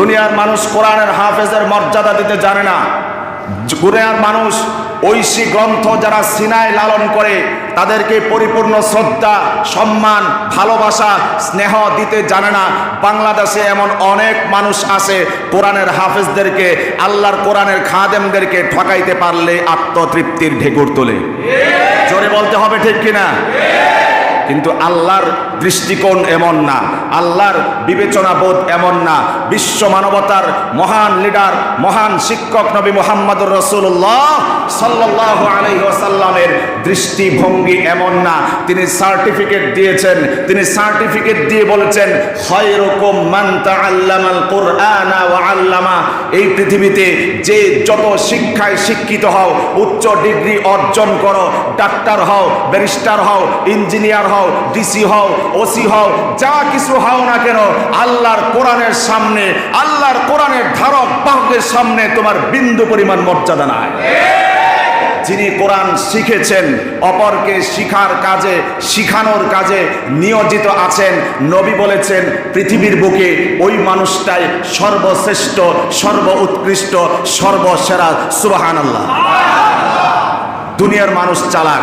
দুনিয়ার মানুষ কোরআনের হাফেজের মর্যাদা দিতে জানে না। দুনিয়ার মানুষ ঐশী গ্রন্থ যারা সিনায় লালন করে তাদেরকে পরিপূর্ণ শ্রদ্ধা সম্মান ভালোবাসা স্নেহ দিতে জানে না। বাংলাদেশে এমন অনেক মানুষ আছে কোরআনের হাফেজদেরকে আল্লাহর কোরআনের খাদেমদেরকে ঠকাইতে পারলে আত্মতৃপ্তির ঢেকুর তোলে। জোরে বলতে হবে ঠিক কিনা? কিন্তু আল্লাহর দৃষ্টিকোণ এমন না। আল্লাহর বিবেচনা বোধ এমন না। বিশ্ব মানবতার মহান লিডার, মহান শিক্ষক নবী মোহাম্মদুর রসুল্লাহ সাল্লাহ আলহিহাসাল্লামের দৃষ্টিভঙ্গি এমন না। তিনি সার্টিফিকেট দিয়েছেন। তিনি সার্টিফিকেট দিয়ে বলেছেন, খয়রকম মান্তা আল্লামাল কোরআনা ওয়া আল্লামা। এই পৃথিবীতে যে যত শিক্ষায় শিক্ষিত হও, উচ্চ ডিগ্রি অর্জন করো, ডাক্তার হও, ব্যারিস্টার হও, ইঞ্জিনিয়ার হও, ডিসি হও ওসি হও, যা কিছু হও না কেন, আল্লাহর কোরআনের সামনে, আল্লাহর কোরআনের ধারক বাহকের সামনে তোমার বিন্দু পরিমাণ মর্যাদা নাই। যিনি কোরআন শিখেছেন, অপরকে শিখার কাজে, শিখানোর কাজে নিয়োজিত আছেন, নবী বলেছেন, পৃথিবীর বুকে ওই মানুষটাই সর্বশ্রেষ্ঠ সর্ব উৎকৃষ্ট সর্বসেরা সুবাহান আল্লাহ দুনিয়ার মানুষ চালাক।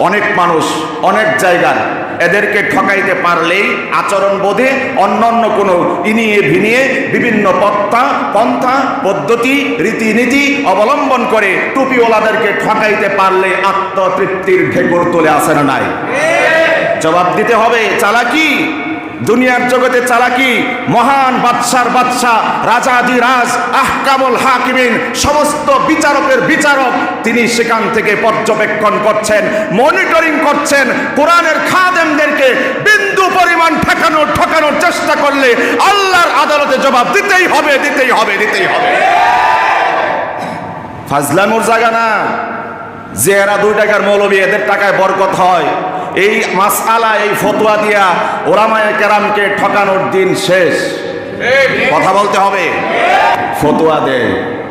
অনেক মানুষ অনেক জায়গায় এদেরকে ঠকাইতে পারলেই আচরণ বোধে অন্যান্য কোনো ইনিয়ে ভিনিয়ে বিভিন্ন পত্তা পন্থা পদ্ধতি রীতিনীতি অবলম্বন করে টুপিওয়ালাদেরকে ঠকাইতে পারলে আত্মতৃপ্তির ঢেকুর তুলে আসে না নাই? জবাব দিতে হবে চালাকি। দুনিয়ার জগতে চালাকি, মহান বাদশার বাদশাহ রাজাদি রাজ আহকামুল হাকিমিন, সমস্ত বিচারকের বিচারক, তিনি সেখান থেকে পর্যবেক্ষণ করছেন, মনিটরিং করছেন, কোরআনের খাদেমদেরকে বিন্দু পরিমাণ ঠেকানোর, ঠকানোর চেষ্টা করলে আল্লাহর আদালতে জবাব দিতেই হবে দিতেই হবে দিতেই হবে। ফাজলামুর জায়গা না যে এরা দুই টাকার মৌলবী, এদের টাকায় বরকত হয়। এই মাসআলা এই ফতোয়া দিয়া ওলামায়ে কেরামকে ঠকানোর দিন শেষ। কথা বলতে হবে। ফতোয়া দে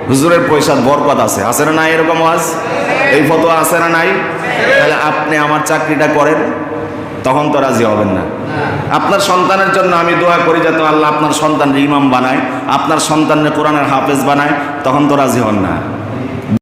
হুজুরের পয়সার বরকত আছে। আছে না নাই এরকম আজ এই ফতোয়া আছে না নাই? তাহলে আপনি আমার চাকরিটা করেন, তখন তো রাজি হবেন না। আপনার সন্তানের জন্য আমি দোয়া করি যাতে আল্লাহ আপনার সন্তান ইমাম বানায়, আপনার সন্তানের কোরআনের হাফেজ বানায়, তখন তো রাজি হন না।